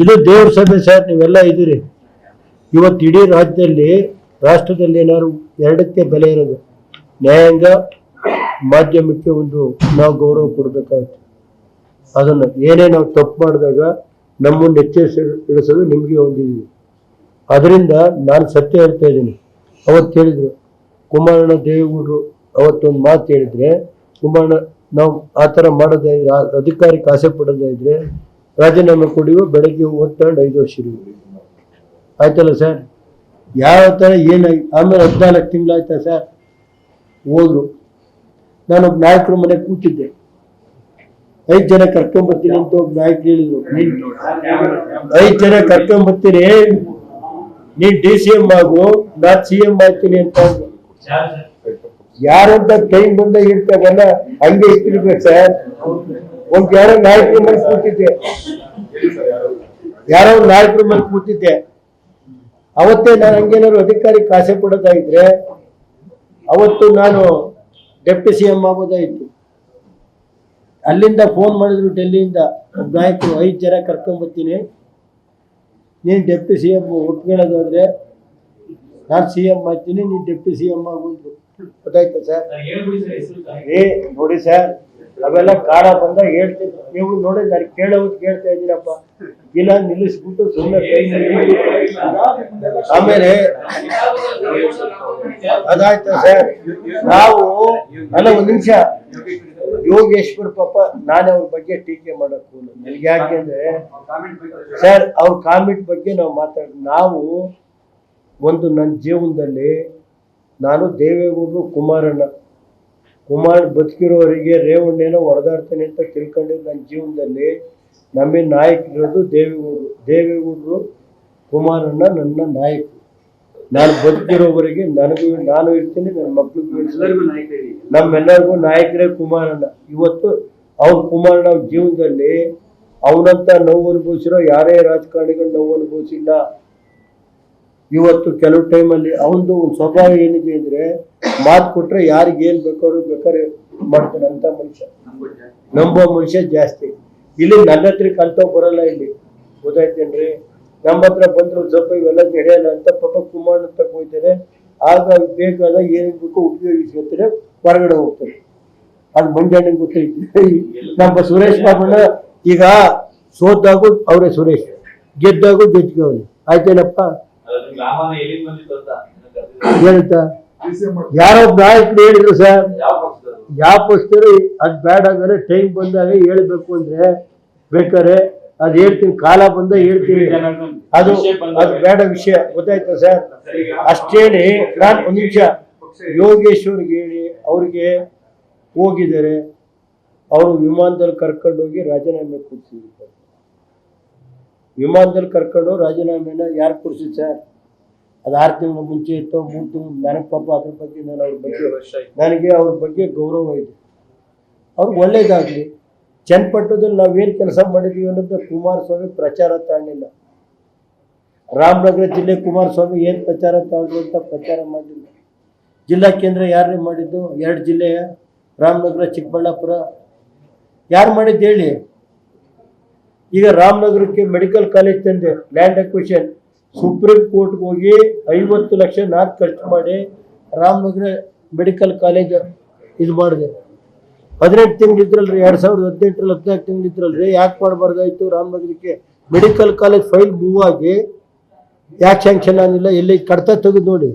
ಇದು ದೇವ್ರ ಸಭೆ ಸರ್, ನೀವೆಲ್ಲ ಇದ್ದೀರಿ. ಇವತ್ತು ಇಡೀ ರಾಜ್ಯದಲ್ಲಿ, ರಾಷ್ಟ್ರದಲ್ಲಿ ಏನಾದ್ರು ಎರಡಕ್ಕೆ ಬೆಲೆ ಇರೋದು, ನ್ಯಾಯಾಂಗ ಮಾಧ್ಯಮಕ್ಕೆ ಒಂದು ನಾವು ಗೌರವ ಕೊಡಬೇಕಾಗುತ್ತೆ. ಅದನ್ನು ಏನೇ ನಾವು ತಪ್ಪು ಮಾಡಿದಾಗ ನಮ್ಮನ್ನು ಎಚ್ಚರಿಸಿ ಇಳಿಸೋದು ನಿಮಗೆ ಒಂದು ಅದರಿಂದ ನಾನು ಸತ್ಯ ಹೇಳ್ತಾ ಇದ್ದೀನಿ. ಅವತ್ತು ಹೇಳಿದರು, ಕುಮಾರಣ್ಣ ದೇವೇಗೌಡರು ಅವತ್ತೊಂದು ಮಾತು ಹೇಳಿದರೆ, ಕುಮಾರಣ್ಣ, ನಾವು ಆ ಥರ ಮಾಡೋದೇ ಅಧಿಕಾರಕ್ಕೆ ಆಸೆ ಪಡೋದೇ ಇದ್ರೆ ರಾಜೀನಾಮೆ ಕೊಡಿವು ಬೆಳಗ್ಗೆ ಓದ್ತಾಂಡು ಐದು ವರ್ಷ ಆಯ್ತಲ್ಲ ಸರ್? ಯಾವ ಥರ ಏನಾಗಿ ಆಮೇಲೆ ಹದಿನಾಲ್ಕು ತಿಂಗಳಾಯ್ತಾ ಸರ್? ಹೋದ್ರು. ನಾನೊಬ್ಬ ನಾಯಕರು ಮನೆ ಕೂತಿದ್ದೆ. ಐದು ಜನ ಕರ್ಕೊಂಬರ್ತೀನಿ ಅಂತ ಒಬ್ಬ ನಾಯಕರು ಹೇಳಿದ್ರು. ಐದು ಜನ ಕರ್ಕೊಂಬರ್ತೀನಿ ನೀನ್ ಡಿ ಸಿ ಎಂ ಆಗು, ನಾ ಸಿ ಎಂ ಆಗ್ತೀನಿ ಅಂತ. ಯಾರಂತ ಟೈಮ್ ಬಂದಾಗ ಇರ್ತಾರಲ್ಲ ಹಂಗೆ ಇಟ್ಟಿರ್ಬೇಕು ಸರ್. ಒಂದ್ ಯಾರೋ ನಾಯಕರ ಮೇಲೆ ಕೂತಿದ್ದೆ. ಯಾರೋ ನಾಯಕರ ಮೇಲೆ ಕೂತಿದ್ದೆ. ಅವತ್ತೇ ನಾನು ಹಂಗೇನಾದ್ರು ಅಧಿಕಾರಿ ಕಾಸೆ ಕೊಡೋದಾಗಿದ್ರೆ ಅವತ್ತು ನಾನು ಡೆಪ್ಟಿ ಸಿ ಎಂ ಆಗೋದಾಯಿತು. ಅಲ್ಲಿಂದ ಫೋನ್ ಮಾಡಿದ್ರು ಡೆಲ್ಲಿಯಿಂದ ನಾಯಕರು ಐದು ಜನ ಕರ್ಕೊಂಬರ್ತೀನಿ ನೀನು ಡೆಪ್ಟಿ ಸಿ ಎಂ ಒಪ್ಕೊಳ್ಳೋದಾದ್ರೆ ನಾನು ಸಿ ಎಂ ಮಾಡ್ತೀನಿ ನೀನು ಡೆಪ್ಟಿ ಸಿ ಎಂ ಆಗೋದು ಗೊತ್ತಾಯ್ತಾ ಸರ್? ಏ ನೋಡಿ ಸರ್ ಅವೆಲ್ಲ ಕಾರ ಬಂದ ಹೇಳ್ತಿದ್ರು. ನೀವು ನೋಡಿ ನಾನು ಕೇಳೋದು ಕೇಳ್ತಾ ಇದ್ದೀರಪ್ಪ ಇಲ್ಲ, ನಿಲ್ಲಿಸ್ಬಿಟ್ಟು ಸುಮ್ಮನೆ ಆಮೇಲೆ ಅದಾಯ್ತಾ ಸರ್. ನಾವು ಅಲ್ಲ, ಒಂದ್ ನಿಮಿಷ. ಯೋಗೇಶ್ವರ್ ಪಾಪ, ನಾನೇ ಅವ್ರ ಬಗ್ಗೆ ಟೀಕೆ ಮಾಡಕ್ಕೂ ನನಗೆ ಯಾಕೆಂದ್ರೆ ಸರ್, ಅವ್ರ ಕಾಮೆಂಟ್ ಬಗ್ಗೆ ನಾವು ಮಾತಾಡ, ನಾವು ಒಂದು ನನ್ನ ಜೀವನದಲ್ಲಿ ನಾನು ದೇವೇಗೌಡರು ಕುಮಾರಣ್ಣ. ಕುಮಾರ್ ಬದುಕಿರೋರಿಗೆ ರೇವಣ್ಣೇನೋ ಹೊಡೆದಾಡ್ತಾನೆ ಅಂತ ತಿಳ್ಕೊಂಡಿದ್ದು ನನ್ನ ಜೀವನದಲ್ಲಿ ನಮ್ಮ ನಾಯಕರಿರೋದು ದೇವೇಗೌಡರು. ದೇವೇಗೌಡರು ಕುಮಾರಣ್ಣ ನನ್ನ ನಾಯಕ ನಾನು ಬದುಕಿರೋವರೆಗೆ ನನಗೂ ನಾನು ಇರ್ತೀನಿ ನನ್ನ ಇರ್ತೀನಿ. ನಮ್ಮೆಲ್ಲರಿಗೂ ನಾಯಕರೇ ಕುಮಾರಣ್ಣ. ಇವತ್ತು ಅವ್ರ ಕುಮಾರಣ್ಣ ಅವ್ರ ಜೀವನದಲ್ಲಿ ಅವನಂತ ನೋವು ಅನುಭವಿಸಿರೋ ಯಾರೇ ರಾಜಕಾರಣಿಗಳು ನೋವು ಅನುಭವಿಸಿಲ್ಲ ಇವತ್ತು ಕೆಲವು ಟೈಮಲ್ಲಿ ಅವನದು ಒಂದು ಸ್ವಭಾವ ಏನಿದೆ ಅಂದರೆ ಮಾತು ಕೊಟ್ಟರೆ ಯಾರಿಗೆ ಏನು ಬೇಕಾದ್ರು ಬೇಕಾದ್ರೆ ಮಾಡ್ತಾನೆ ಅಂತ ಮನುಷ್ಯ. ನಂಬೋ ಮನುಷ್ಯ ಜಾಸ್ತಿ. ಇಲ್ಲಿ ನನ್ನ ಹತ್ರ ಕಲ್ತೋ ಬರಲ್ಲ ಇಲ್ಲಿ. ಗೊತ್ತಾಯ್ತೇನ್ರಿ? ನಮ್ಮ ಹತ್ರ ಬಂದರು ಸ್ವಲ್ಪ ಇವೆಲ್ಲ ನಡೆಯಲ್ಲ ಅಂತ ಪಾಪ ಕುಮಾರ್ ತಕ್ಕ ಹೋಗ್ತಾರೆ. ಆಗ ಬೇಕಾದ ಏನೇನು ಬೇಕೋ ಉಪಯೋಗಿಸ್ಕೊತಾರೆ ಹೊರಗಡೆ ಹೋಗ್ತಾರೆ. ಅದು ಮಂಜಾಣಿಗೆ ಗೊತ್ತೈತಿ ನಮ್ಮ ಸುರೇಶ್ ಬಾಬಣ್ಣ ಈಗ ಸೋತಾಗೂ ಅವರೇ ಸುರೇಶ್ ಗೆದ್ದಾಗೂ ಅವನು ಆಯ್ತೇನಪ್ಪ? ಏನಂತ? ಯಾರೋ ನಾಯಕರು ಹೇಳಿದ್ರು ಸರ್. ಯಾವ ಪಕ್ಷದವರು? ಪಕ್ಷರು ಅದ್ ಬ್ಯಾಡ್ ಆದ್ರೆ ಟೈಮ್ ಬಂದಾಗ ಹೇಳ್ಬೇಕು ಅಂದ್ರೆ ಬೇಕಾದ್ರೆ ಅದ್ ಹೇಳ್ತೀನಿ ಕಾಲ ಬಂದ ಹೇಳ್ತೀನಿ. ಅದು ಅದು ಬೇಡ ವಿಷಯ. ಗೊತ್ತಾಯ್ತಾ ಸರ್? ಅಷ್ಟೇಳಿ ನಾನು ಒಂದ್ ನಿಮಿಷ ಯೋಗೇಶ್ವರ್ಗೆ ಹೇಳಿ ಅವ್ರಿಗೆ ಹೋಗಿದ್ದಾರೆ. ಅವರು ವಿಮಾನದಲ್ಲಿ ಕರ್ಕೊಂಡು ಹೋಗಿ ರಾಜೀನಾಮೆ ಕೊಡ್ಸಿದ್ರು. ವಿಮಾನದಲ್ಲಿ ಕರ್ಕೊಂಡು ರಾಜೀನಾಮೆನ ಯಾರು ಕೊಡ್ಸಿದ್ ಸರ್? ಅದು ಆರು ತಿಂಗಳ ಮುಂಚೆ ಇತ್ತು ಮೂರು ತಿಂಗಳು ನನಗೆ ಪಾಪ ಅದ್ರ ಬಗ್ಗೆ ನಾನು ಅವ್ರ ಬಗ್ಗೆ ನನಗೆ ಅವ್ರ ಬಗ್ಗೆ ಗೌರವ ಇದೆ. ಅವ್ರಿಗೆ ಒಳ್ಳೇದಾಗಲಿ. ಚನ್ನಪಟ್ಟಣದಲ್ಲಿ ನಾವೇನು ಕೆಲಸ ಮಾಡಿದ್ದೀವಿ ಅನ್ನೋದು ಕುಮಾರಸ್ವಾಮಿ ಪ್ರಚಾರ ತಗೊಂಡಿಲ್ಲ ರಾಮನಗರ ಜಿಲ್ಲೆ ಕುಮಾರಸ್ವಾಮಿ ಏನು ಪ್ರಚಾರ ತಗೊಂಡ್ರು ಅಂತ ಪ್ರಚಾರ ಮಾಡಿಲ್ಲ ಜಿಲ್ಲಾ ಕೇಂದ್ರ ಯಾರು ಮಾಡಿದ್ದು? ಎರಡು ಜಿಲ್ಲೆಯ ರಾಮನಗರ ಚಿಕ್ಕಬಳ್ಳಾಪುರ. ಯಾರು ಮಾಡಿದ್ದು ಹೇಳಿ? ಈಗ ರಾಮನಗರಕ್ಕೆ ಮೆಡಿಕಲ್ ಕಾಲೇಜ್ ತಂದೆ ಲ್ಯಾಂಡ್ ಅಕ್ವಿಷನ್ ಸುಪ್ರೀಂ ಕೋರ್ಟ್ಗೆ ಹೋಗಿ ಐವತ್ತು ಲಕ್ಷ ನಾಲ್ಕು ಖರ್ಚು ಮಾಡಿ ರಾಮನಗರ ಮೆಡಿಕಲ್ ಕಾಲೇಜ್ ಇದು ಮಾಡಿದೆ. ಹದಿನೆಂಟು ತಿಂಗಳಿದ್ರಲ್ರಿ ಎರಡು ಸಾವಿರದ ಹದಿನೆಂಟರಲ್ಲಿ, ಹದಿನಾಲ್ಕು ತಿಂಗಳಿದ್ರಲ್ರಿ ಯಾಕೆ ಮಾಡಬಾರ್ದಾಯ್ತು ರಾಮನಗರಕ್ಕೆ? ಮೆಡಿಕಲ್ ಕಾಲೇಜ್ ಫೈಲ್ ಮೂವ್ ಆಗಿ, ಯಾಕೆ ಸ್ಯಾಂಕ್ಷನ್ ಆಗಿಲ್ಲ ಎಲ್ಲಿ ಕಡ್ತ ತೆಗೆದು ನೋಡಿ.